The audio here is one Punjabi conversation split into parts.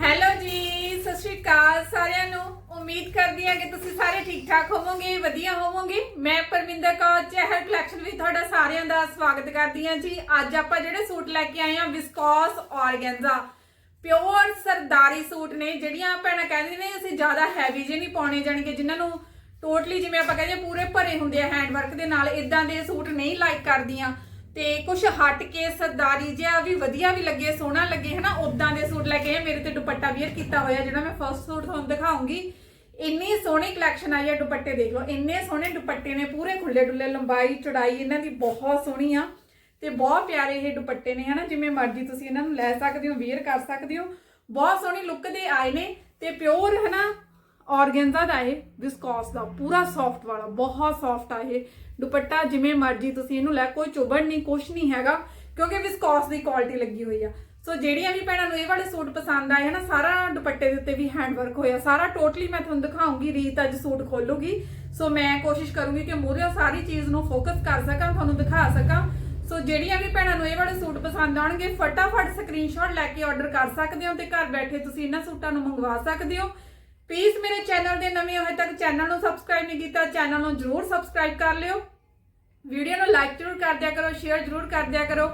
ਹੈਲੋ ਜੀ, ਸਤਿ ਸ਼੍ਰੀ ਅਕਾਲ ਸਾਰਿਆਂ ਨੂੰ। ਉਮੀਦ ਕਰਦੀ ਹਾਂ ਕਿ ਤੁਸੀਂ ਸਾਰੇ ਠੀਕ ਠਾਕ ਹੋਵੋਗੇ, ਵਧੀਆ ਹੋਵੋਗੇ। ਮੈਂ ਪਰਮਿੰਦਰ ਕੌਰ, ਚਹਿਲ ਕਲੈਕਸ਼ਨ ਵਿੱਚ ਤੁਹਾਡਾ ਸਾਰਿਆਂ ਦਾ ਸਵਾਗਤ ਕਰਦੀ ਹਾਂ ਜੀ। ਅੱਜ ਆਪਾਂ ਜਿਹੜੇ ਸੂਟ ਲੈ ਕੇ ਆਏ ਹਾਂ ਵਿਸਕੋਸ ਆਰਗੈਂਜ਼ਾ ਪਿਓਰ ਸਰਦਾਰੀ ਸੂਟ ਨੇ, ਜਿਹੜੀਆਂ ਭੈਣਾਂ ਕਹਿੰਦੇ ਨੇ, ਅਸੀਂ ਜ਼ਿਆਦਾ ਹੈਵੀ ਜਿਹੇ ਨਹੀਂ ਪਾਉਣੇ ਜਾਣਗੇ ਜਿਨ੍ਹਾਂ ਨੂੰ ਟੋਟਲੀ ਜਿਵੇਂ ਆਪਾਂ ਕਹਿੰਦੇ ਪੂਰੇ ਭਰੇ ਹੁੰਦੇ ਆ ਹੈਂਡ ਵਰਕ ਦੇ ਨਾਲ ਇਦਾਂ ਦੇ ਸੂਟ ਨਹੀਂ ਲਾਈਕ ਕਰਦੀਆਂ। ਤੇ ਕੁਝ ਹਟ ਕੇ ਸਰਦਾਰੀ ਜਿਹਾ ਵੀ ਵਧੀਆ ਵੀ ਲੱਗੇ, ਸੋਹਣਾ ਲੱਗੇ, ਹਨਾ? ਉਦਾਂ ਦੇ ਸੂਟ ਲੈ ਕੇ ਮੇਰੇ ਤੇ ਦੁਪੱਟਾ ਵੀਅਰ ਕੀਤਾ ਹੋਇਆ, ਜਿਹੜਾ ਮੈਂ ਫਰਸਟ ਸੂਟ ਤੁਹਾਨੂੰ ਦਿਖਾਉਂਗੀ। ਇੰਨੀ ਸੋਹਣੀ ਕਲੈਕਸ਼ਨ ਆਈ ਹੈ ਦੁਪੱਟੇ, ਦੇਖ ਲਓ, ਇੰਨੇ ਸੋਹਣੇ ਦੁਪੱਟੇ ਨੇ, ਪੂਰੇ ਖੁੱਲੇ ਡੁੱਲੇ ਲੰਬਾਈ, ਚੌੜਾਈ, ਇਹਨਾਂ ਦੀ ਬਹੁਤ ਸੋਹਣੀ ਆ ਤੇ ਬਹੁਤ ਪਿਆਰੇ ਇਹ ਦੁਪੱਟੇ ਨੇ, ਹਨਾ? ਜਿਵੇਂ ਮਰਜ਼ੀ ਤੁਸੀਂ ਇਹਨਾਂ ਨੂੰ ਲੈ ਸਕਦੇ ਹੋ ਵੇਅਰ ਕਰ ਸਕਦੇ ਹੋ। ਬਹੁਤ ਸੋਹਣੀ ਲੁੱਕ ਦੇ ਆਏ ਨੇ ਤੇ ਪਿਓਰ ਹਨਾ? ਔਰਗੈਂਜ਼ਾ ਦਾ ਇਹ ਵਿਸਕੋਸ ਦਾ ਪੂਰਾ ਸੌਫਟ ਵਾਲਾ, ਬਹੁਤ ਸੌਫਟ ਆ ਇਹ। ਦੁਪੱਟਾ ਜਿਵੇਂ ਮਰਜ਼ੀ ਤੁਸੀਂ ਇਹਨੂੰ ਲੈ, ਕੋਈ ਚੁਬੜ ਨਹੀਂ, ਕੁਛ ਨਹੀਂ ਹੈਗਾ, ਕਿਉਂਕਿ ਵਿਸਕੋਸ ਦੀ ਕੁਆਲਿਟੀ ਲੱਗੀ ਹੋਈ ਆ। ਸੋ ਜਿਹੜੀਆਂ ਵੀ ਭੈਣਾਂ ਨੂੰ ਇਹ ਵਾਲੇ ਸੂਟ ਪਸੰਦ ਆਏ ਹਨਾ, ਸਾਰਾ ਦੁਪੱਟੇ ਦੇ ਉੱਤੇ ਵੀ ਹੈਂਡ ਵਰਕ ਹੋਇਆ। ਸਾਰਾ ਟੋਟਲੀ ਮੈਂ ਤੁਹਾਨੂੰ ਦਿਖਾਉਂਗੀ, ਰੀਤ ਅੱਜ ਸੂਟ ਖੋਲੂਗੀ। ਸੋ ਮੈਂ ਕੋਸ਼ਿਸ਼ ਕਰੂੰਗੀ ਕਿ ਮੂਹਰੇ ਸਾਰੀ ਚੀਜ਼ ਨੂੰ ਫੋਕਸ ਕਰ ਸਕਾਂ, ਤੁਹਾਨੂੰ ਦਿਖਾ ਸਕਾਂ। ਸੋ ਜਿਹੜੀਆਂ ਵੀ ਭੈਣਾਂ ਨੂੰ ਇਹ ਵਾਲੇ ਸੂਟ ਪਸੰਦ ਆਉਣਗੇ, ਫਟਾਫਟ ਸਕਰੀਨਸ਼ਾਟ ਲੈ ਕੇ ਆਰਡਰ ਕਰ ਸਕਦੇ ਹੋ ਤੇ ਘਰ ਬੈਠੇ ਤੁਸੀਂ ਇਹਨਾਂ ਸੂਟਾਂ ਨੂੰ ਮੰਗਵਾ ਸਕਦੇ ਹੋ। ਪਲੀਜ਼ ਮੇਰੇ ਚੈਨਲ ਦੇ ਨਵੇਂ ਹੋਏ ਤੱਕ ਚੈਨਲ ਨੂੰ ਸਬਸਕ੍ਰਾਈਬ ਨਹੀਂ ਕੀਤਾ ਚੈਨਲ ਨੂੰ ਜਰੂਰ ਸਬਸਕ੍ਰਾਈਬ ਕਰ ਲਿਓ। ਵੀਡੀਓ ਨੂੰ ਲਾਈਕ ਜਰੂਰ ਕਰ ਦਿਆ ਕਰੋ ਸ਼ੇਅਰ ਜਰੂਰ ਕਰ ਦਿਆ ਕਰੋ।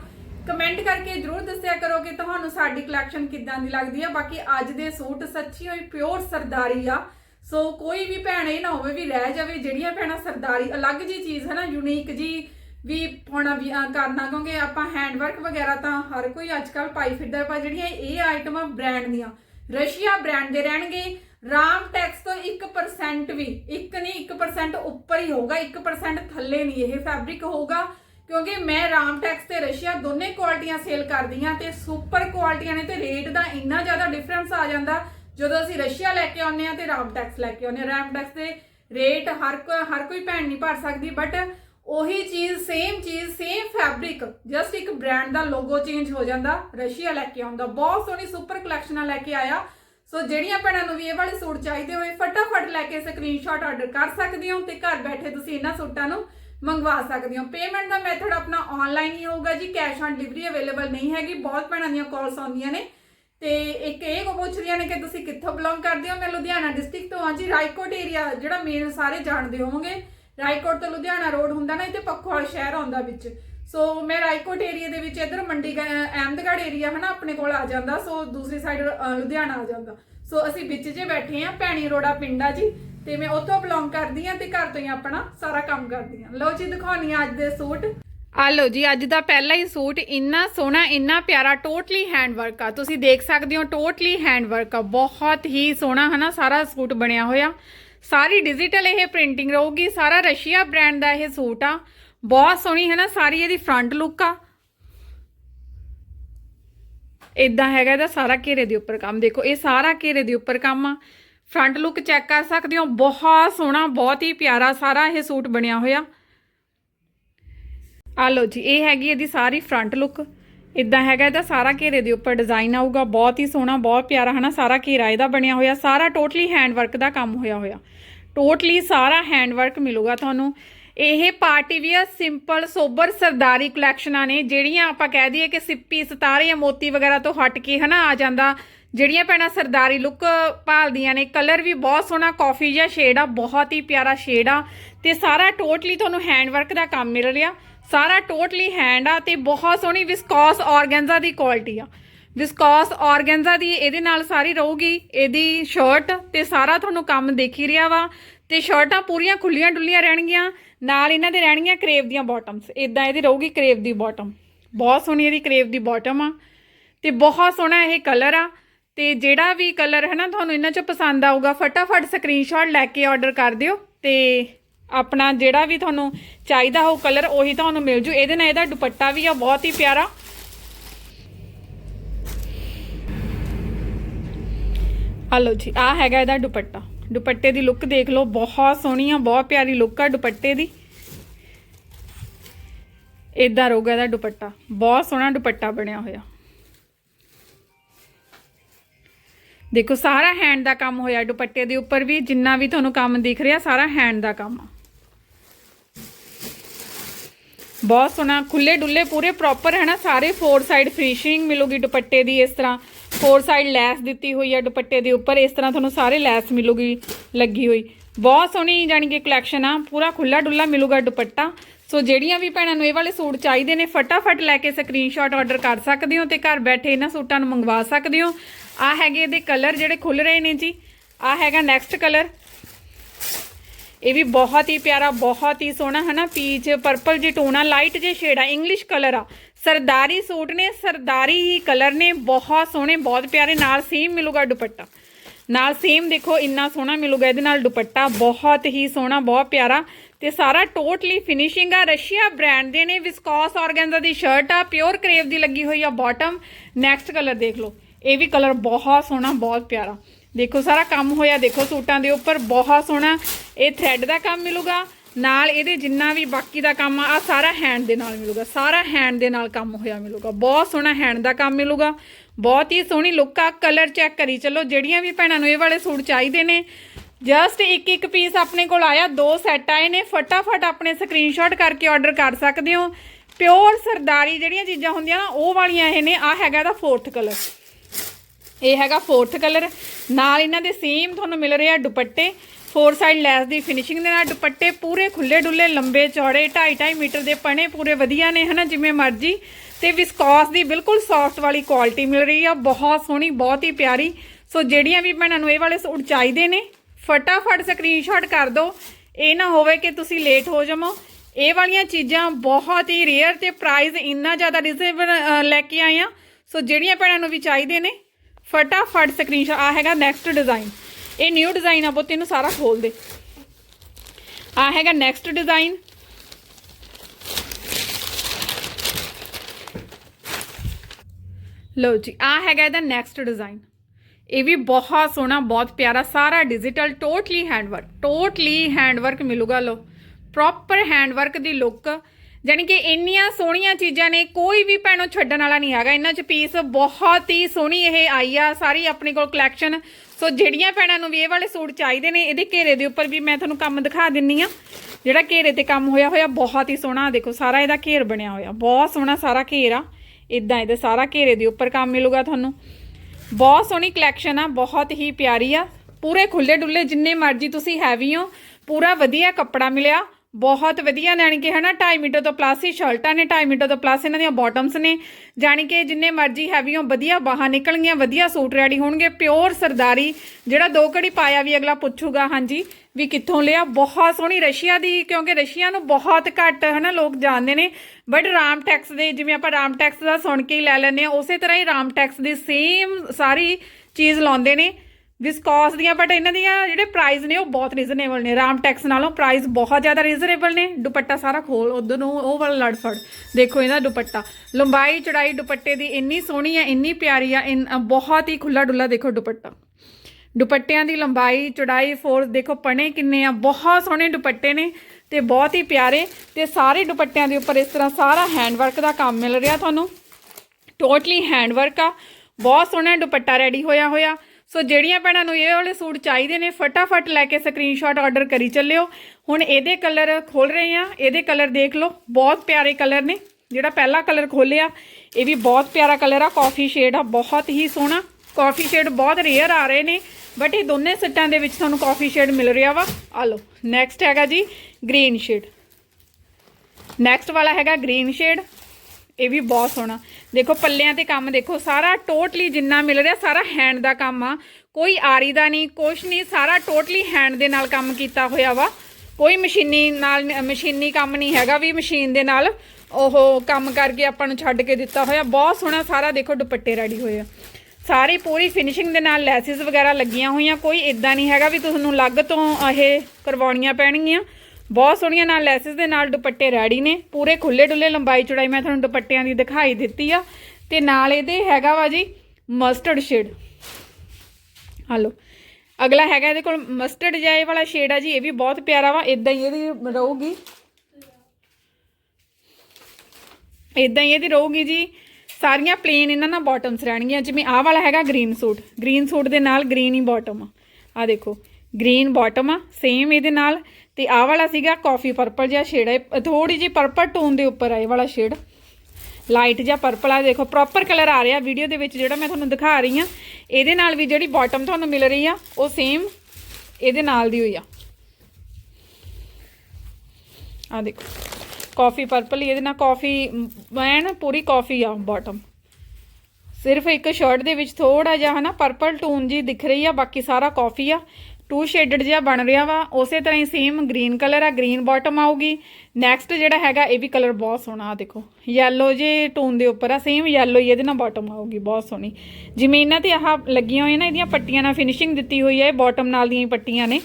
ਕਮੈਂਟ ਕਰਕੇ ਜਰੂਰ ਦੱਸਿਆ ਕਰੋ ਕਿ ਤੁਹਾਨੂੰ ਸਾਡੀ ਕਲੈਕਸ਼ਨ ਕਿੱਦਾਂ ਦੀ ਲੱਗਦੀ ਹੈ ਬਾਕੀ ਅੱਜ ਦੇ ਸੂਟ ਸੱਚੀ ਹੋਈ ਪਿਓਰ ਸਰਦਾਰੀ ਆ। ਸੋ ਕੋਈ ਵੀ ਭੈਣ ਇਹ ਨਾ ਹੋਵੇ ਵੀ ਰਹਿ ਜਾਵੇ, ਜਿਹੜੀਆਂ ਭੈਣਾਂ ਸਰਦਾਰੀ, ਅਲੱਗ ਜੀ ਚੀਜ਼ ਹੈ ਨਾ ਯੂਨੀਕ ਜੀ, ਵੀ ਪਾਉਣਾ ਵੀ ਕਰਨਾ, ਕਿਉਂਕਿ ਆਪਾਂ ਹੈਂਡਵਰਕ ਵਗੈਰਾ ਤਾਂ ਹਰ ਕੋਈ ਅੱਜ ਕੱਲ ਪਾਈ ਫਿਰਦਾ ਪਰ ਜਿਹੜੀਆਂ ਇਹ ਆਈਟਮਾਂ ਬ੍ਰਾਂਡ ਦੀਆਂ, ਰਸ਼ੀਆ ਬ੍ਰਾਂਡ ਦੇ ਰਹਿਣਗੇ। ਰਾਮ ਟੈਕਸ ਤੋਂ 1% ਵੀ, ਇੱਕ ਨਹੀਂ 1% ਉੱਪਰ ਹੀ ਹੋਊਗਾ 1% ਥੱਲੇ ਨਹੀਂ ਇਹ ਫੈਬਰਿਕ ਹੋਊਗਾ, ਕਿਉਂਕਿ ਮੈਂ ਰਾਮ ਟੈਕਸ ਤੇ ਰਸ਼ੀਆ ਦੋਨੇ ਕੁਆਲਿਟੀਆਂ ਸੇਲ ਕਰਦੀ ਹਾਂ ਤੇ ਸੁਪਰ ਕੁਆਲਿਟੀਆਂ ਨੇ ਤੇ ਰੇਟ ਦਾ ਇੰਨਾ ਜ਼ਿਆਦਾ ਡਿਫਰੈਂਸ ਆ ਜਾਂਦਾ, ਜਦੋਂ ਅਸੀਂ ਰਸ਼ੀਆ ਲੈ ਕੇ ਆਉਂਦੇ ਆ ਤੇ ਰਾਮ ਟੈਕਸ ਲੈ ਕੇ ਆਉਂਦੇ ਆ ਰਾਮ ਟੈਕਸ ਦੇ ਰੇਟ ਹਰ ਕੋ, ਹਰ ਕੋਈ ਭੈਣ ਨਹੀਂ ਭਰ ਸਕਦੀ ਬਟ ਉਹੀ ਚੀਜ਼ ਸੇਮ ਚੀਜ਼ ਸੇਮ ਫੈਬਰਿਕ ਜਸਟ ਇੱਕ ਬ੍ਰਾਂਡ ਦਾ ਲੋਗੋ ਚੇਂਜ ਹੋ ਜਾਂਦਾ, ਰਸ਼ੀਆ ਲੈ ਕੇ ਆਉਂਦਾ। ਬਹੁਤ ਸੋਹਣੀ ਸੁਪਰ ਕਲੈਕਸ਼ਨਾਂ ਲੈ ਕੇ ਆਇਆ। ਸੋ ਜਿਹੜੀਆਂ ਭੈਣਾਂ ਨੂੰ ਵੀ ਇਹ ਵਾਲੇ ਸੂਟ ਚਾਹੀਦੇ ਹੋਏ, ਫਟਾਫਟ ਲੈ ਕੇ ਸਕਰੀਨਸ਼ਾਟ ਆਰਡਰ ਕਰ ਸਕਦੇ ਹੋ ਤੇ ਘਰ ਬੈਠੇ ਤੁਸੀਂ ਇਹਨਾਂ ਸੂਟਾਂ ਨੂੰ ਮੰਗਵਾ ਸਕਦੇ ਹੋ। ਪੇਮੈਂਟ ਦਾ ਮੈਥਡ ਆਪਣਾ ਆਨਲਾਈਨ ਹੀ ਹੋਊਗਾ ਜੀ ਕੈਸ਼ ਔਨ ਡਿਲੀਵਰੀ ਅਵੇਲੇਬਲ ਨਹੀਂ ਹੈਗੀ, ਬਹੁਤ ਭੈਣਾਂ ਦੀਆਂ ਕਾਲਸ ਆਉਂਦੀਆਂ ਨੇ। ਤੇ ਇੱਕ ਇਹ ਕੋ ਪੁੱਛਦੀਆਂ ਨੇ ਕਿ ਤੁਸੀਂ ਕਿੱਥੋਂ ਬਿਲੋਂਗ ਕਰਦੇ ਹੋ? ਮੈਂ ਲੁਧਿਆਣਾ ਡਿਸਟ੍ਰਿਕਟ ਤੋਂ ਹਾਂ ਜੀ, ਰਾਏਕੋਟ ਏਰੀਆ ਜਿਹੜਾ ਮੇਨ ਸਾਰੇ ਜਾਣਦੇ ਹੋਵੋਗੇ। ਰਾਏਕੋਟ ਤੋਂ ਲੁਧਿਆਣਾ ਰੋਡ ਹੁੰਦਾ ਨਾ, ਇੱਥੇ ਪੱਖੋਵਾਲ ਸ਼ਹਿਰ ਆਉਂਦਾ ਵਿੱਚ। ਸੋ ਮੈਂ ਰਾਏਕੋਟ ਏਰੀਆ ਦੇ ਵਿੱਚ ਇਧਰ ਮੰਡੀ ਗ- ਏਰੀਆ ਹਨਾ, ਆਪਣੇ ਕੋਲ ਆ ਜਾਂਦਾ। ਸੋ ਦੂਸਰੀ ਸਾਈਡ ਲੁਧਿਆਣਾ ਆ ਜਾਂਦਾ। ਸੋ ਅਸੀਂ ਵਿੱਚ ਜੇ ਬੈਠੇ ਆ, ਭੈਣੀ ਰੋੜਾ ਪਿੰਡਾ ਜੀ, ਤੇ ਮੈਂ ਉੱਥੋਂ ਬਿਲੋਂਗ ਕਰਦੀ ਆ ਤੇ ਘਰ ਤੋਂ ਹੀ ਆਪਣਾ ਸਾਰਾ ਕੰਮ ਕਰਦੀ ਆ। ਲਓ ਜੀ, ਦਿਖਾਉਣੀ ਆ ਅੱਜ ਦੇ ਸੂਟ। ਆ ਲਓ ਜੀ, ਅੱਜ ਦਾ ਪਹਿਲਾ ਹੀ ਸੂਟ, ਇੰਨਾ ਸੋਹਣਾ, ਇੰਨਾ ਪਿਆਰਾ ਟੋਟਲੀ ਹੈਂਡ ਵਰਕ ਆ। ਤੁਸੀਂ ਦੇਖ ਸਕਦੇ ਹੋ ਟੋਟਲੀ ਹੈਂਡ ਵਰਕ ਆ। ਬਹੁਤ ਹੀ ਸੋਹਣਾ ਹਨਾ, ਸਾਰਾ ਸੂਟ ਬਣਿਆ ਹੋਇਆ। ਸਾਰੀ ਡਿਜੀਟਲ ਇਹ ਪ੍ਰਿੰਟਿੰਗ ਰਹੂਗੀ, ਸਾਰਾ ਰਸ਼ੀਆ ਬ੍ਰਾਂਡ ਦਾ ਇਹ ਸੂਟ ਆ। ਬਹੁਤ ਸੋਹਣੀ ਹੈ ਨਾ ਸਾਰੀ ਇਹਦੀ ਫਰੰਟ ਲੁੱਕ ਆ। ਇਦਾਂ ਹੈਗਾ ਇਹਦਾ ਸਾਰਾ ਘੇਰੇ ਦੇ ਉੱਪਰ ਕੰਮ। ਦੇਖੋ, ਇਹ ਸਾਰਾ ਘੇਰੇ ਦੇ ਉੱਪਰ ਕੰਮ ਆ। ਫਰੰਟ ਲੁੱਕ ਚੈੱਕ ਕਰ ਸਕਦੇ ਹੋ। ਬਹੁਤ ਸੋਹਣਾ, ਬਹੁਤ ਹੀ ਪਿਆਰਾ ਸਾਰਾ ਇਹ ਸੂਟ ਬਣਿਆ ਹੋਇਆ। ਆ ਲਓ ਜੀ, ਇਹ ਹੈਗੀ ਇਹਦੀ ਸਾਰੀ ਫਰੰਟ ਲੁੱਕ ਇਦਾਂ ਹੈਗਾ ਇਹਦਾ ਸਾਰਾ ਘੇਰੇ ਦੇ ਉੱਪਰ ਡਿਜ਼ਾਈਨ ਆਊਗਾ। ਬਹੁਤ ਹੀ ਸੋਹਣਾ, ਬਹੁਤ ਪਿਆਰਾ ਹਨਾ, ਸਾਰਾ ਘੇਰਾ ਇਹਦਾ ਬਣਿਆ ਹੋਇਆ। ਸਾਰਾ ਟੋਟਲੀ ਹੈਂਡ ਵਰਕ ਦਾ ਕੰਮ ਹੋਇਆ ਹੋਇਆ। ਟੋਟਲੀ ਸਾਰਾ ਹੈਂਡ ਵਰਕ ਮਿਲੂਗਾ ਤੁਹਾਨੂੰ। ਇਹ ਪਾਰਟੀ ਵੀਅਰ ਸਿੰਪਲ ਸੋਬਰ ਸਰਦਾਰੀ ਕਲੈਕਸ਼ਨਾਂ ਨੇ, ਜਿਹੜੀਆਂ ਆਪਾਂ ਕਹਿ ਦਈਏ ਕਿ ਸਿੱਪੀ, ਸਤਾਰੇ ਜਾਂ ਮੋਤੀ ਵਗੈਰਾ ਤੋਂ ਹਟ ਕੇ ਹਨਾ ਆ ਜਾਂਦਾ। ਜਿਹੜੀਆਂ ਭੈਣਾਂ ਸਰਦਾਰੀ ਲੁੱਕ ਭਾਲਦੀਆਂ ਨੇ ਕਲਰ ਵੀ ਬਹੁਤ ਸੋਹਣਾ ਕਾਫੀ ਜਿਹਾ ਸ਼ੇਡ ਆ, ਬਹੁਤ ਹੀ ਪਿਆਰਾ ਸ਼ੇਡ ਆ। ਤੇ ਸਾਰਾ ਟੋਟਲੀ ਤੁਹਾਨੂੰ ਹੈਂਡ ਵਰਕ ਦਾ ਕੰਮ ਮਿਲ ਰਿਹਾ। ਸਾਰਾ ਟੋਟਲੀ ਹੈਂਡ ਆ ਤੇ ਬਹੁਤ ਸੋਹਣੀ ਵਿਸਕੋਸ ਆਰਗੈਂਜ਼ਾ ਦੀ ਕੁਆਲਿਟੀ ਆ। ਵਿਸਕੋਸ ਆਰਗੈਂਜ਼ਾ ਦੀ ਇਹਦੇ ਨਾਲ ਸਾਰੀ ਰਹੂਗੀ, ਇਹਦੀ ਸ਼ਰਟ ਤੇ ਸਾਰਾ ਤੁਹਾਨੂੰ ਕੰਮ ਦੇਖ ਹੀ ਰਿਹਾ ਵਾ। ਤੇ ਸ਼ਰਟਾਂ ਪੂਰੀਆਂ ਖੁੱਲੀਆਂ ਡੁੱਲੀਆਂ ਰਹਿਣਗੀਆਂ। ਨਾਲ ਇਹਨਾਂ ਦੇ ਰਹਿਣਗੀਆਂ ਕਰੇਵ ਦੀਆਂ ਬਾਟਮਸ ਇਦਾਂ ਇਹਦੀ ਰਹੂਗੀ ਕਰੇਵ ਦੀ ਬਾਟਮ ਬਹੁਤ ਸੋਹਣੀ ਇਹਦੀ ਕਰੇਵ ਦੀ ਬਾਟਮ ਆ। ਤੇ ਬਹੁਤ ਸੋਹਣਾ ਇਹ ਕਲਰ ਆ। ਤੇ ਜਿਹੜਾ ਵੀ ਕਲਰ ਹੈ ਨਾ ਤੁਹਾਨੂੰ ਇਹਨਾਂ ਚੋਂ ਪਸੰਦ ਆਊਗਾ, ਫਟਾਫਟ ਸਕਰੀਨਸ਼ਾਟ ਲੈ ਕੇ ਆਰਡਰ ਕਰ ਦਿਓ। ਤੇ ਆਪਣਾ ਜਿਹੜਾ ਵੀ ਤੁਹਾਨੂੰ ਚਾਹੀਦਾ ਹੋ ਕਲਰ ਉਹੀ ਤੁਹਾਨੂੰ ਮਿਲ ਜੂ। ਇਹਦੇ ਨਾਲ ਇਹਦਾ ਦੁਪੱਟਾ ਵੀ ਆ, ਬਹੁਤ ਹੀ ਪਿਆਰਾ। ਹਲੋ ਜੀ ਆ ਹੈਗਾ ਇਹਦਾ ਦੁਪੱਟਾ। ਦੁਪੱਟੇ ਦੀ ਲੁੱਕ ਦੇਖ ਲਓ, ਬਹੁਤ ਸੋਹਣੀ ਆ ਬਹੁਤ ਪਿਆਰੀ ਲੁੱਕ ਆ ਦੁਪੱਟੇ ਦੀ। ਇਦਾਂ ਰਹੂਗਾ ਇਹਦਾ ਦੁਪੱਟਾ, ਬਹੁਤ ਸੋਹਣਾ ਦੁਪੱਟਾ ਬਣਿਆ ਹੋਇਆ। ਦੇਖੋ, ਸਾਰਾ ਹੈਂਡ ਦਾ ਕੰਮ ਹੋਇਆ ਦੁਪੱਟੇ ਦੇ ਉੱਪਰ ਵੀ, ਜਿੰਨਾ ਵੀ ਤੁਹਾਨੂੰ ਕੰਮ ਦਿਖ ਰਿਹਾ, ਸਾਰਾ ਹੈਂਡ ਦਾ ਕੰਮ ਆ। ਬਹੁਤ ਸੋਹਣਾ ਖੁੱਲੇ ਡੁੱਲੇ ਪੂਰੇ ਪ੍ਰੋਪਰ ਹੈ ਨਾ, ਸਾਰੇ ਫੋਰ ਸਾਈਡ ਫਿਨਿਸ਼ਿੰਗ ਮਿਲੂਗੀ ਦੁਪੱਟੇ ਦੀ ਇਸ ਤਰ੍ਹਾਂ। ਫੋਰ ਸਾਈਡ ਲੈਸ ਦਿੱਤੀ ਹੋਈ ਹੈ ਦੁਪੱਟੇ ਦੇ ਉੱਪਰ, ਇਸ ਤਰ੍ਹਾਂ ਤੁਹਾਨੂੰ ਸਾਰੇ ਲੈਸ ਮਿਲੂਗੀ, ਲੱਗੀ ਹੋਈ। ਬਹੁਤ ਸੋਹਣੀ ਜਾਣੀ ਕਿ ਕਲੈਕਸ਼ਨ ਆ, ਪੂਰਾ ਖੁੱਲਾ ਡੁੱਲਾ ਮਿਲੂਗਾ ਦੁਪੱਟਾ। ਸੋ ਜਿਹੜੀਆਂ ਵੀ ਭੈਣਾਂ ਨੂੰ ਇਹ ਵਾਲੇ ਸੂਟ ਚਾਹੀਦੇ ਨੇ, ਫਟਾਫਟ ਲੈ ਕੇ ਸਕਰੀਨਸ਼ਾਟ ਆਰਡਰ ਕਰ ਸਕਦੇ ਹੋ ਤੇ ਘਰ ਬੈਠੇ ਇਹਨਾਂ ਸੂਟਾਂ ਨੂੰ ਮੰਗਵਾ ਸਕਦੇ ਹੋ। ਆ ਹੈਗੇ ਇਹਦੇ ਕਲਰ ਜਿਹੜੇ ਖੁੱਲ ਰਹੇ ਨੇ ਜੀ। ਆ ਹੈਗਾ ਨੈਕਸਟ ਕਲਰ ਇਹ ਵੀ ਬਹੁਤ ਹੀ ਪਿਆਰਾ, ਬਹੁਤ ਹੀ ਸੋਹਣਾ ਹੈ ਨਾ ਪੀਚ ਪਰਪਲ ਜੀ ਟੋਨ ਆ ਲਾਈਟ ਜੇ ਸ਼ੇਡ ਆ ਇੰਗਲਿਸ਼ ਕਲਰ ਆ। ਸਰਦਾਰੀ ਸੂਟ ਨੇ, ਸਰਦਾਰੀ ਹੀ ਕਲਰ ਨੇ, ਬਹੁਤ ਸੋਹਣੇ, ਬਹੁਤ ਪਿਆਰੇ, ਨਾਲ ਸੇਮ ਮਿਲੂਗਾ ਦੁਪੱਟਾ। ਨਾਲ ਸੇਮ ਦੇਖੋ, ਇੰਨਾ ਸੋਹਣਾ ਮਿਲੂਗਾ ਇਹਦੇ ਨਾਲ ਦੁਪੱਟਾ, ਬਹੁਤ ਹੀ ਸੋਹਣਾ, ਬਹੁਤ ਪਿਆਰਾ। ਤੇ ਸਾਰਾ ਟੋਟਲੀ ਫਿਨਿਸ਼ਿੰਗ ਆ, ਰਸ਼ੀਆ ਬ੍ਰਾਂਡ ਦੇ ਨੇ ਵਿਸਕੋਸ ਆਰਗੈਂਜ਼ਾ ਦੀ ਸ਼ਰਟ ਆ ਪਿਓਰ ਕਰੇਵ ਦੀ ਲੱਗੀ ਹੋਈ ਆ ਬਾਟਮ ਨੈਕਸਟ ਕਲਰ ਦੇਖ ਲਓ, ਇਹ ਵੀ ਕਲਰ ਬਹੁਤ ਸੋਹਣਾ, ਬਹੁਤ ਪਿਆਰਾ। ਦੇਖੋ, ਸਾਰਾ ਕੰਮ ਹੋਇਆ ਦੇਖੋ ਸੂਟਾਂ ਦੇ ਉੱਪਰ, ਬਹੁਤ ਸੋਹਣਾ। ਇਹ ਥ੍ਰੈਡ ਦਾ ਕੰਮ ਮਿਲੂਗਾ, ਨਾਲ ਇਹਦੇ ਜਿੰਨਾ ਵੀ ਬਾਕੀ ਦਾ ਕੰਮ ਆ, ਆਹ ਸਾਰਾ ਹੈਂਡ ਦੇ ਨਾਲ ਮਿਲੂਗਾ, ਸਾਰਾ ਹੈਂਡ ਦੇ ਨਾਲ ਕੰਮ ਹੋਇਆ ਮਿਲੂਗਾ। ਬਹੁਤ ਸੋਹਣਾ ਹੈਂਡ ਦਾ ਕੰਮ ਮਿਲੂਗਾ, ਬਹੁਤ ਹੀ ਸੋਹਣੀ ਲੁੱਕ ਆ ਕਲਰ ਚੈੱਕ ਕਰੀ ਚੱਲੋ, ਜਿਹੜੀਆਂ ਵੀ ਭੈਣਾਂ ਨੂੰ ਇਹ ਵਾਲੇ ਸੂਟ ਚਾਹੀਦੇ ਨੇ। ਜਸਟ ਇੱਕ ਇੱਕ ਪੀਸ ਆਪਣੇ ਕੋਲ ਆਇਆ, ਦੋ ਸੈੱਟ ਆਏ ਨੇ, ਫਟਾਫਟ ਆਪਣੇ ਸਕਰੀਨਸ਼ਾਟ ਕਰਕੇ ਆਰਡਰ ਕਰ ਸਕਦੇ ਹੋ। ਪਿਓਰ ਸਰਦਾਰੀ ਜਿਹੜੀਆਂ ਚੀਜ਼ਾਂ ਹੁੰਦੀਆਂ ਨਾ, ਉਹ ਵਾਲੀਆਂ ਇਹ ਨੇ ਆ ਹੈਗਾ ਦਾ ਫੋਰਥ ਕਲਰ ਇਹ ਹੈਗਾ ਫੋਰਥ ਕਲਰ ਨਾਲ ਇਹਨਾਂ ਦੇ ਸੇਮ ਤੁਹਾਨੂੰ ਮਿਲ ਰਿਹਾ ਦੁਪੱਟੇ। ਫੋਰ ਸਾਈਡ ਲੈਸ ਦੀ ਫਿਨਿਸ਼ਿੰਗ ਦੇ ਨਾਲ ਦੁਪੱਟੇ ਪੂਰੇ ਖੁੱਲੇ ਡੁੱਲੇ ਲੰਬੇ, ਚੌੜੇ 2.5 2.5 ਮੀਟਰ ਦੇ ਪਣੇ ਪੂਰੇ ਵਧੀਆ ਨੇ, ਹਨਾ, ਜਿਵੇਂ ਮਰਜ਼ੀ। ਤੇ ਵਿਸਕੋਸ ਦੀ ਬਿਲਕੁਲ ਸੌਫਟ ਵਾਲੀ ਕੁਆਲਿਟੀ ਮਿਲ ਰਹੀ ਆ, ਬਹੁਤ ਸੋਹਣੀ, ਬਹੁਤ ਹੀ ਪਿਆਰੀ। ਸੋ ਜਿਹੜੀਆਂ ਵੀ ਭੈਣਾਂ ਨੂੰ ਇਹ ਵਾਲੇ ਸੂਟ ਚਾਹੀਦੇ ਨੇ, ਫਟਾਫਟ ਸਕਰੀਨਸ਼ਾਟ ਕਰ ਦਿਓ। ਇਹ ਨਾ ਹੋਵੇ ਕਿ ਤੁਸੀਂ ਲੇਟ ਹੋ ਜਾਵੋ। ਇਹ ਵਾਲੀਆਂ ਚੀਜ਼ਾਂ ਬਹੁਤ ਹੀ ਰੇਅਰ ਤੇ ਪ੍ਰਾਈਸ ਇੰਨਾ ਜ਼ਿਆਦਾ ਰੀਜ਼ਨੇਬਲ ਲੈ ਕੇ ਆਏ ਆ। ਸੋ ਜਿਹੜੀਆਂ ਭੈਣਾਂ ਨੂੰ ਵੀ ਚਾਹੀਦੇ ਨੇ, ਫਟਾਫਟ ਸਕਰੀਨਸ਼ਾਟ ਆ ਹੈਗਾ ਨੈਕਸਟ ਡਿਜ਼ਾਈਨ ਇਹ ਨਿਊ ਡਿਜ਼ਾਈਨ ਆ ਬੁੱਤ ਇਹਨੂੰ ਸਾਰਾ ਖੋਲ ਦੇ। ਆ ਹੈਗਾ ਨੈਕਸਟ ਡਿਜ਼ਾਈਨ ਲਓ ਜੀ ਆ ਹੈਗਾ ਇਹਦਾ ਨੈਕਸਟ ਡਿਜ਼ਾਈਨ ਇਹ ਵੀ ਬਹੁਤ ਸੋਹਣਾ, ਬਹੁਤ ਪਿਆਰਾ, ਸਾਰਾ digital totally handwork totally handwork ਮਿਲੂਗਾ ਲੋ ਪ੍ਰੋਪਰ ਹੈਂਡਵਰਕ ਦੀ ਲੁੱਕ ਜਾਣੀ ਕਿ ਇੰਨੀਆਂ ਸੋਹਣੀਆਂ ਚੀਜ਼ਾਂ ਨੇ, ਕੋਈ ਵੀ ਭੈਣੋ ਛੱਡਣ ਵਾਲਾ ਨਹੀਂ ਹੈਗਾ। ਇਹਨਾਂ ਚ ਪੀਸ ਬਹੁਤ ਹੀ ਸੋਹਣੀ ਇਹ ਆਈ ਆ, ਸਾਰੀ ਆਪਣੇ ਕੋਲ ਕਲੈਕਸ਼ਨ ਸੋ ਜਿਹੜੀਆਂ ਭੈਣਾਂ ਨੂੰ ਵੀ ਇਹ ਵਾਲੇ ਸੂਟ ਚਾਹੀਦੇ ਨੇ, ਇਹਦੇ ਘੇਰੇ ਦੇ ਉੱਪਰ ਵੀ ਮੈਂ ਤੁਹਾਨੂੰ ਕੰਮ ਦਿਖਾ ਦਿੰਨੀ ਆ। ਜਿਹੜਾ ਘੇਰੇ ਤੇ ਕੰਮ ਹੋਇਆ ਹੋਇਆ, ਬਹੁਤ ਹੀ ਸੋਹਣਾ। ਦੇਖੋ, ਸਾਰਾ ਇਹਦਾ ਘੇਰ ਬਣਿਆ ਹੋਇਆ। ਬਹੁਤ ਸੋਹਣਾ ਸਾਰਾ ਘੇਰ ਆ। ਇਦਾਂ ਇਹਦੇ ਸਾਰਾ ਘੇਰੇ ਦੇ ਉੱਪਰ ਕੰਮ ਮਿਲੂਗਾ ਤੁਹਾਨੂੰ। ਬਹੁਤ ਸੋਹਣੀ ਕਲੈਕਸ਼ਨ ਆ, ਬਹੁਤ ਹੀ ਪਿਆਰੀ ਆ। ਪੂਰੇ ਖੁੱਲੇ ਡੁੱਲੇ ਜਿੰਨੇ ਮਰਜ਼ੀ ਤੁਸੀਂ ਹੈਵੀ ਹੋ, ਪੂਰਾ ਵਧੀਆ ਕੱਪੜਾ ਮਿਲਿਆ। ਬਹੁਤ ਵਧੀਆ, ਯਾਨੀ ਕਿ ਹਨਾ 2.5 ਮੀਟਰ ਤੋਂ ਪਲੱਸ ਹੀ ਸ਼ਰਟਾਂ ਨੇ 2.5 ਮੀਟਰ ਤੋਂ ਪਲੱਸ ਇਹਨਾਂ ਦੀਆਂ ਬਾਟਮਸ ਨੇ। ਯਾਨੀ ਕਿ ਜਿੰਨੇ ਮਰਜ਼ੀ ਹੈਵੀ ਹੋ ਵਧੀਆ ਬਾਹਾਂ ਨਿਕਲਣਗੀਆਂ, ਵਧੀਆ ਸੂਟ ਰੈਡੀ ਹੋਣਗੇ। ਪਿਓਰ ਸਰਦਾਰੀ, ਜਿਹੜਾ ਦੋ ਘੜੀ ਪਾਇਆ ਵੀ ਅਗਲਾ ਪੁੱਛੂਗਾ, ਹਾਂਜੀ, ਵੀ ਕਿੱਥੋਂ ਲਿਆ? ਬਹੁਤ ਸੋਹਣੀ ਰਸ਼ੀਆ ਦੀ, ਕਿਉਂਕਿ ਰਸ਼ੀਆ ਨੂੰ ਬਹੁਤ ਘੱਟ, ਹਨਾ, ਲੋਕ ਜਾਣਦੇ ਨੇ। ਬਟ ਰਾਮ ਟੈਕਸ ਦੇ, ਜਿਵੇਂ ਆਪਾਂ ਰਾਮ ਟੈਕਸ ਦਾ ਸੁਣ ਕੇ ਹੀ ਲੈ ਲੈਂਦੇ ਆ ਉਸੇ ਤਰ੍ਹਾਂ ਹੀ ਰਾਮ ਟੈਕਸ ਦੀ ਸੇਮ ਸਾਰੀ ਚੀਜ਼ ਲਾਉਂਦੇ ਨੇ। ਵਿਸਕੌਸ ਦੀਆਂ ਬਟ ਇਹਨਾਂ ਦੀਆਂ ਜਿਹੜੇ ਪ੍ਰਾਈਸ ਨੇ ਉਹ ਬਹੁਤ ਰੀਜ਼ਨੇਬਲ ਨੇ। ਰਾਮ ਟੈਕਸ ਨਾਲੋਂ ਪ੍ਰਾਈਸ ਬਹੁਤ ਜ਼ਿਆਦਾ ਰੀਜ਼ਨੇਬਲ ਨੇ। ਦੁਪੱਟਾ ਸਾਰਾ ਖੋਲ, ਉਧਰ ਨੂੰ ਉਹ ਵਾਲਾ ਲੜ ਫੜ। ਦੇਖੋ ਇਹਦਾ ਦੁਪੱਟਾ। ਲੰਬਾਈ, ਚੜਾਈ ਦੁਪੱਟੇ ਦੀ ਇੰਨੀ ਸੋਹਣੀ ਆ, ਇੰਨੀ ਪਿਆਰੀ ਆ, ਇਨ- ਬਹੁਤ ਹੀ ਖੁੱਲਾ ਡੁੱਲਾ ਦੇਖੋ ਦੁਪੱਟਾ। ਦੁਪੱਟਿਆਂ ਦੀ ਲੰਬਾਈ, ਚੜਾਈ ਫੋਰਸ ਦੇਖੋ ਪਣੇ ਕਿੰਨੇ ਆ, ਬਹੁਤ ਸੋਹਣੇ ਦੁਪੱਟੇ ਨੇ ਤੇ ਬਹੁਤ ਹੀ ਪਿਆਰੇ। ਤੇ ਸਾਰੇ ਦੁਪੱਟਿਆਂ ਦੇ ਉੱਪਰ ਇਸ ਤਰ੍ਹਾਂ ਸਾਰਾ ਹੈਂਡਵਰਕ ਦਾ ਕੰਮ ਮਿਲ ਰਿਹਾ ਤੁਹਾਨੂੰ। ਟੋਟਲੀ ਹੈਂਡਵਰਕ ਆ। ਬਹੁਤ ਸੋਹਣਾ ਦੁਪੱਟਾ ਰੈਡੀ ਹੋਇਆ ਹੋਇਆ ਸੋ ਜਿਹੜੀਆਂ ਭੈਣਾਂ ਨੂੰ ਇਹ ਵਾਲੇ ਸੂਟ ਚਾਹੀਦੇ ਨੇ, ਫਟਾਫਟ ਲੈ ਕੇ ਸਕਰੀਨਸ਼ਾਟ ਆਰਡਰ ਕਰੀ ਚੱਲਿਓ। ਹੁਣ ਇਹਦੇ ਕਲਰ ਖੋਲ ਰਹੇ ਆ ਇਹਦੇ ਕਲਰ ਦੇਖ ਲਓ। ਬਹੁਤ ਪਿਆਰੇ ਕਲਰ ਨੇ। ਜਿਹੜਾ ਪਹਿਲਾ ਕਲਰ ਖੋਲਿਆ, ਇਹ ਵੀ ਬਹੁਤ ਪਿਆਰਾ ਕਲਰ ਆ। ਕਾਫੀ ਸ਼ੇਡ ਆ, ਬਹੁਤ ਹੀ ਸੋਹਣਾ। ਕਾਫੀ ਸ਼ੇਡ ਬਹੁਤ ਰੇਅਰ ਆ ਰਹੇ ਨੇ ਬਟ ਇਹ ਦੋਨੇ ਸੈੱਟਾਂ ਦੇ ਵਿੱਚ ਤੁਹਾਨੂੰ ਕਾਫੀ ਸ਼ੇਡ ਮਿਲ ਰਿਹਾ ਵਾ। ਆ ਲਓ ਨੈਕਸਟ ਹੈਗਾ ਜੀ ਗ੍ਰੀਨ ਸ਼ੇਡ ਨੈਕਸਟ ਵਾਲਾ ਹੈਗਾ ਗ੍ਰੀਨ ਸ਼ੇਡ ਇਹ ਵੀ ਬਹੁਤ ਸੋਹਣਾ। ਦੇਖੋ, ਪੱਲਿਆਂ ਤੇ ਕੰਮ ਦੇਖੋ, ਸਾਰਾ ਟੋਟਲੀ ਜਿੰਨਾ ਮਿਲ ਰਿਹਾ, ਸਾਰਾ ਹੈਂਡ ਦਾ ਕੰਮ ਆ। ਕੋਈ ਆਰੀ ਦਾ ਨਹੀਂ, ਕੁਛ ਨਹੀਂ, ਸਾਰਾ ਟੋਟਲੀ ਹੈਂਡ ਦੇ ਨਾਲ ਕੰਮ ਕੀਤਾ ਹੋਇਆ ਵਾ। ਕੋਈ ਮਸ਼ੀਨੀ ਨਾਲ, ਮਸ਼ੀਨੀ ਕੰਮ ਨਹੀਂ ਹੈਗਾ ਵੀ ਮਸ਼ੀਨ ਦੇ ਨਾਲ ਉਹ ਕੰਮ ਕਰਕੇ ਆਪਾਂ ਨੂੰ ਛੱਡ ਕੇ ਦਿੱਤਾ ਹੋਇਆ। ਬਹੁਤ ਸੋਹਣਾ ਸਾਰਾ ਦੇਖੋ, ਦੁਪੱਟੇ ਰੈਡੀ ਹੋਏ ਆ। ਸਾਰੇ ਪੂਰੀ ਫਿਨਿਸ਼ਿੰਗ ਦੇ ਨਾਲ ਲੈਸਿਸ ਵਗੈਰਾ ਲੱਗੀਆਂ ਹੋਈਆਂ। ਕੋਈ ਇਦਾਂ ਨਹੀਂ ਹੈਗਾ ਵੀ ਤੁਹਾਨੂੰ ਅਲੱਗ ਤੋਂ ਇਹ ਕਰਵਾਉਣੀਆਂ ਪੈਣਗੀਆਂ। ਬਹੁਤ ਸੋਹਣੀਆਂ ਨਾਲ ਲੈਸਿਸ ਦੇ ਨਾਲ ਦੁਪੱਟੇ ਰੈਡੀ ਨੇ। ਪੂਰੇ ਖੁੱਲੇ ਡੁੱਲੇ ਲੰਬਾਈ ਚੌੜਾਈ ਮੈਂ ਤੁਹਾਨੂੰ ਦੁਪੱਟਿਆਂ ਦੀ ਦਿਖਾਈ ਦਿੱਤੀ ਆ। ਤੇ ਨਾਲ ਇਹਦੇ ਹੈਗਾ ਵਾ ਜੀ ਮਸਟਰਡ ਸ਼ੇਡ ਹਲੋ। ਅਗਲਾ ਹੈਗਾ ਇਹਦੇ ਕੋਲ ਮਸਟਰਡ ਜਾਏ ਵਾਲਾ ਸ਼ੇਡ ਆ ਜੀ, ਇਹ ਵੀ ਬਹੁਤ ਪਿਆਰਾ ਵਾ। ਇਦਾਂ ਹੀ ਇਹਦੀ ਰਹੂਗੀ। ਇਦਾਂ ਹੀ ਇਹਦੀ ਰਹੂਗੀ ਜੀ। ਸਾਰੀਆਂ ਪਲੇਨ ਇਹਨਾਂ ਨਾਲ ਬਾਟਮਸ ਰਹਿਣਗੀਆਂ, ਜਿਵੇਂ ਆਹ ਵਾਲਾ ਹੈਗਾ ਗ੍ਰੀਨ ਸੂਟ ਗ੍ਰੀਨ ਸੂਟ ਦੇ ਨਾਲ ਗ੍ਰੀਨ ਹੀ ਬਾਟਮ ਆ। ਆ ਦੇਖੋ ਗ੍ਰੀਨ ਬਾਟਮ ਆ ਸੇਮ ਇਹਦੇ ਨਾਲ ਤੇ ਆਹ ਵਾਲਾ ਸੀਗਾ ਕਾਫੀ ਪਰਪਲ ਜਿਹਾ ਸ਼ੇਡ ਹੈ ਥੋੜੀ ਜਿਹੀ ਪਰਪਲ ਟੋਨ ਦੇ ਉੱਪਰ ਆ ਇਹ ਵਾਲਾ ਸ਼ੇਡ ਲਾਈਟ ਜਾਂ ਪਰਪਲ ਆ, ਦੇਖੋ ਪ੍ਰੋਪਰ ਕਲਰ ਆ ਰਿਹਾ ਵੀਡੀਓ ਦੇ ਵਿੱਚ ਜਿਹੜਾ ਮੈਂ ਤੁਹਾਨੂੰ ਦਿਖਾ ਰਹੀ ਆ ਇਹਦੇ ਨਾਲ ਵੀ ਜਿਹੜੀ ਬਾਟਮ ਤੁਹਾਨੂੰ ਮਿਲ ਰਹੀ ਆ, ਉਹ ਸੇਮ ਇਹਦੇ ਨਾਲ ਦੀ ਹੋਈ ਆ। ਆ ਦੇਖੋ ਕਾਫੀ ਪਰਪਲ ਹੀ, ਇਹਦੇ ਨਾਲ ਕਾਫੀ ਐਨ ਪੂਰੀ ਕਾਫੀ ਆ ਬਾਟਮ ਸਿਰਫ ਇੱਕ ਸ਼ਰਟ ਦੇ ਵਿੱਚ ਥੋੜਾ ਜਿਹਾ ਹਨਾ ਪਰਪਲ ਟੋਨ ਜੀ ਦਿਖ ਰਹੀ ਆ, ਬਾਕੀ ਸਾਰਾ ਕਾਫੀ ਆ। ਟੂ ਸ਼ੇਡਡ ਜਿਹਾ ਬਣ ਰਿਹਾ ਵਾ, ਉਸੇ ਤਰ੍ਹਾਂ ਹੀ ਸੇਮ ਗ੍ਰੀਨ ਕਲਰ ਆ ਗ੍ਰੀਨ ਬਾਟਮ ਆਊਗੀ। ਨੈਕਸਟ ਜਿਹੜਾ ਹੈਗਾ, ਇਹ ਵੀ ਕਲਰ ਬਹੁਤ ਸੋਹਣਾ ਆ ਦੇਖੋ। ਯੈਲੋ ਜੇ ਟੋਨ ਦੇ ਉੱਪਰ ਆ ਸੇਮ ਯੈਲੋ ਹੀ ਇਹਦੇ ਨਾਲ ਬਾਟਮ ਆਊਗੀ, ਬਹੁਤ ਸੋਹਣੀ। ਜਿਵੇਂ ਇਹਨਾਂ ਤੇ ਆਹ ਲੱਗੀਆਂ ਹੋਈਆਂ ਨਾ, ਇਹਦੀਆਂ ਪੱਟੀਆਂ ਨਾਲ ਫਿਨਿਸ਼ਿੰਗ ਦਿੱਤੀ ਹੋਈ ਹੈ ਇਹ ਬਾਟਮ ਨਾਲ ਦੀਆਂ ਹੀ ਪੱਟੀਆਂ ਨੇ।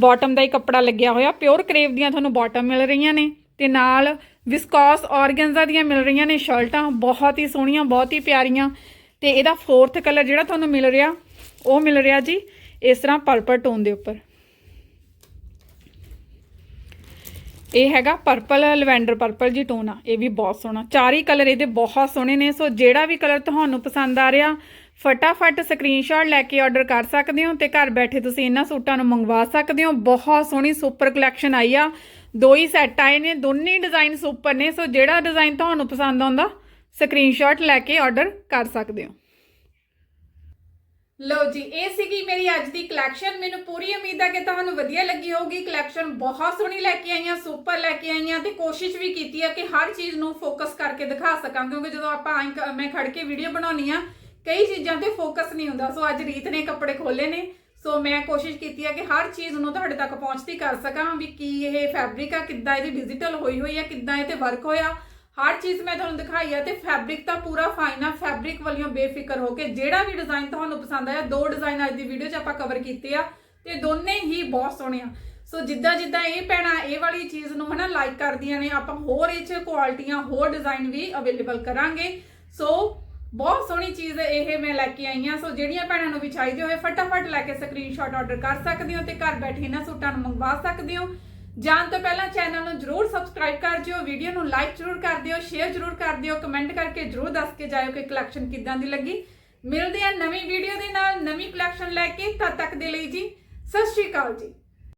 ਬਾਟਮ ਦਾ ਹੀ ਕੱਪੜਾ ਲੱਗਿਆ ਹੋਇਆ ਪਿਓਰ ਕਰੇਵ ਦੀਆਂ ਤੁਹਾਨੂੰ ਬਾਟਮ ਮਿਲ ਰਹੀਆਂ ਨੇ। ਤੇ ਨਾਲ ਵਿਸਕੋਸ ਆਰਗੈਂਜ਼ਾ ਦੀਆਂ ਮਿਲ ਰਹੀਆਂ ਨੇ ਸ਼ਰਟਾਂ, ਬਹੁਤ ਹੀ ਸੋਹਣੀਆਂ, ਬਹੁਤ ਹੀ ਪਿਆਰੀਆਂ। ਤੇ ਇਹਦਾ ਫੋਰਥ ਕਲਰ ਜਿਹੜਾ ਤੁਹਾਨੂੰ ਮਿਲ ਰਿਹਾ, ਉਹ ਮਿਲ ਰਿਹਾ ਜੀ। ਇਸ ਤਰ੍ਹਾਂ ਪਰਪਲ ਟੋਨ ਦੇ ਉੱਪਰ। ਇਹ ਹੈਗਾ ਪਰਪਲ, ਲਵੈਂਡਰ ਪਰਪਲ ਜੀ ਟੋਨ ਆ। ਇਹ ਵੀ ਬਹੁਤ ਸੋਹਣਾ। ਚਾਰ ਹੀ ਕਲਰ ਇਹਦੇ ਬਹੁਤ ਸੋਹਣੇ ਨੇ, ਸੋ ਜਿਹੜਾ ਵੀ ਕਲਰ ਤੁਹਾਨੂੰ ਪਸੰਦ ਆ ਰਿਹਾ, ਫਟਾਫਟ ਸਕਰੀਨਸ਼ਾਟ ਲੈ ਕੇ ਆਰਡਰ ਕਰ ਸਕਦੇ ਹੋ ਤੇ ਘਰ ਬੈਠੇ ਤੁਸੀਂ ਇਹਨਾਂ ਸੂਟਾਂ ਨੂੰ ਮੰਗਵਾ ਸਕਦੇ ਹੋ। ਬਹੁਤ ਸੋਹਣੀ ਸੁਪਰ ਕਲੈਕਸ਼ਨ ਆਈ ਆ। ਦੋ ਹੀ ਸੈੱਟ ਆਏ ਨੇ, ਦੋਨੇ ਡਿਜ਼ਾਈਨ ਸੁਪਰ ਨੇ, ਸੋ ਜਿਹੜਾ ਡਿਜ਼ਾਈਨ ਤੁਹਾਨੂੰ ਪਸੰਦ ਆਉਂਦਾ ਸਕਰੀਨਸ਼ਾਟ ਲੈ ਕੇ ਆਰਡਰ ਕਰ ਸਕਦੇ ਹੋ। ਲਓ ਜੀ, ਇਹ ਸੀਗੀ ਮੇਰੀ ਅੱਜ ਦੀ ਕਲੈਕਸ਼ਨ ਮੈਨੂੰ ਪੂਰੀ ਉਮੀਦ ਹੈ ਕਿ ਤੁਹਾਨੂੰ ਵਧੀਆ ਲੱਗੀ ਹੋਊਗੀ। ਕਲੈਕਸ਼ਨ ਬਹੁਤ ਸੋਹਣੀ ਲੈ ਕੇ ਆਈਆਂ ਸੁਪਰ ਲੈ ਕੇ ਆਈਆਂ ਤੇ ਕੋਸ਼ਿਸ਼ ਵੀ ਕੀਤੀ ਹੈ ਕਿ ਹਰ ਚੀਜ਼ ਨੂੰ ਫੋਕਸ ਕਰਕੇ ਦਿਖਾ ਸਕਾਂ, ਕਿਉਂਕਿ ਜਦੋਂ ਆਪਾਂ ਐਂ ਕ- ਮੈਂ ਖੜ ਕੇ ਵੀਡੀਓ ਬਣਾਉਣੀ ਆ ਕਈ ਚੀਜ਼ਾਂ ਤੇ ਫੋਕਸ ਨਹੀਂ ਹੁੰਦਾ। ਸੋ ਅੱਜ ਰੀਤ ਨੇ ਕੱਪੜੇ ਖੋਲੇ ਨੇ। ਸੋ ਮੈਂ ਕੋਸ਼ਿਸ਼ ਕੀਤੀ ਹੈ ਕਿ ਹਰ ਚੀਜ਼ ਨੂੰ ਤੁਹਾਡੇ ਤੱਕ ਪਹੁੰਚਦੀ ਕਰ ਸਕਾਂ ਵੀ ਕੀ ਇਹ ਫੈਬਰਿਕ ਆ, ਕਿੱਦਾਂ ਇਹਦੀ ਡਿਜੀਟਲ ਹੋਈ ਹੋਈ ਆ, ਕਿੱਦਾਂ ਇਹ ਤੇ ਵਰਕ ਹੋਇਆ। ਹਰ ਚੀਜ਼ ਮੈਂ ਤੁਹਾਨੂੰ ਦਿਖਾਈ ਆ ਤੇ ਫੈਬਰਿਕ ਤਾਂ ਪੂਰਾ ਫਾਈਨ ਆ। ਫੈਬਰਿਕ ਵਾਲਿਓ ਬੇਫਿਕਰ ਹੋ ਕੇ ਜਿਹੜਾ ਵੀ ਡਿਜ਼ਾਈਨ ਤੁਹਾਨੂੰ ਪਸੰਦ ਆਇਆ, ਦੋ ਡਿਜ਼ਾਈਨ ਅੱਜ ਦੀ ਵੀਡੀਓ 'ਚ ਆਪਾਂ ਕਵਰ ਕੀਤੇ ਆ ਤੇ ਦੋਨੇ ਹੀ ਬਹੁਤ ਸੋਹਣੇ ਆ। ਸੋ ਜਿੱਦਾਂ ਜਿੱਦਾਂ ਇਹ ਭੈਣਾਂ ਇਹ ਵਾਲੀ ਚੀਜ਼ ਨੂੰ ਹਨਾ ਲਾਈਕ ਕਰਦੀਆਂ ਨੇ, ਆਪਾਂ ਹੋਰ ਇਹ 'ਚ ਕੁਆਲਿਟੀਆਂ ਹੋਰ ਡਿਜ਼ਾਈਨ ਵੀ ਅਵੇਲੇਬਲ ਕਰਾਂਗੇ। ਸੋ ਬਹੁਤ ਸੋਹਣੀ ਚੀਜ਼ ਇਹ ਮੈਂ ਲੈ ਕੇ ਆਈ ਹਾਂ ਸੋ ਜਿਹੜੀਆਂ ਭੈਣਾਂ ਨੂੰ ਵੀ ਚਾਹੀਦੀ ਹੋਵੇ, ਫਟਾਫਟ ਲੈ ਕੇ ਸਕਰੀਨਸ਼ਾਟ ਆਰਡਰ ਕਰ ਸਕਦੇ ਹੋ ਤੇ ਘਰ ਬੈਠੇ ਇਹਨਾਂ ਸੂਟਾਂ ਨੂੰ ਮੰਗਵਾ ਸਕਦੇ ਹੋ। ਜਾਣ ਤੋਂ ਪਹਿਲਾਂ ਚੈਨਲ ਨੂੰ ਜਰੂਰ ਸਬਸਕ੍ਰਾਈਬ ਕਰ ਜਿਓ ਵੀਡੀਓ ਨੂੰ ਲਾਈਕ ਜਰੂਰ ਕਰ ਦਿਓ ਸ਼ੇਅਰ ਜਰੂਰ ਕਰ ਦਿਓ ਕਮੈਂਟ ਕਰਕੇ ਜਰੂਰ ਦੱਸ ਕੇ ਜਾਇਓ ਕਿ ਕਲੈਕਸ਼ਨ ਕਿੱਦਾਂ ਦੀ ਲੱਗੀ। ਮਿਲਦੇ ਆ ਨਵੀਂ ਵੀਡੀਓ ਦੇ ਨਾਲ, ਨਵੀਂ ਕਲੈਕਸ਼ਨ ਲੈ ਕੇ ਤਦ ਤੱਕ ਦੇ ਲਈ ਜੀ, ਸਤਿ ਸ਼੍ਰੀ ਅਕਾਲ ਜੀ।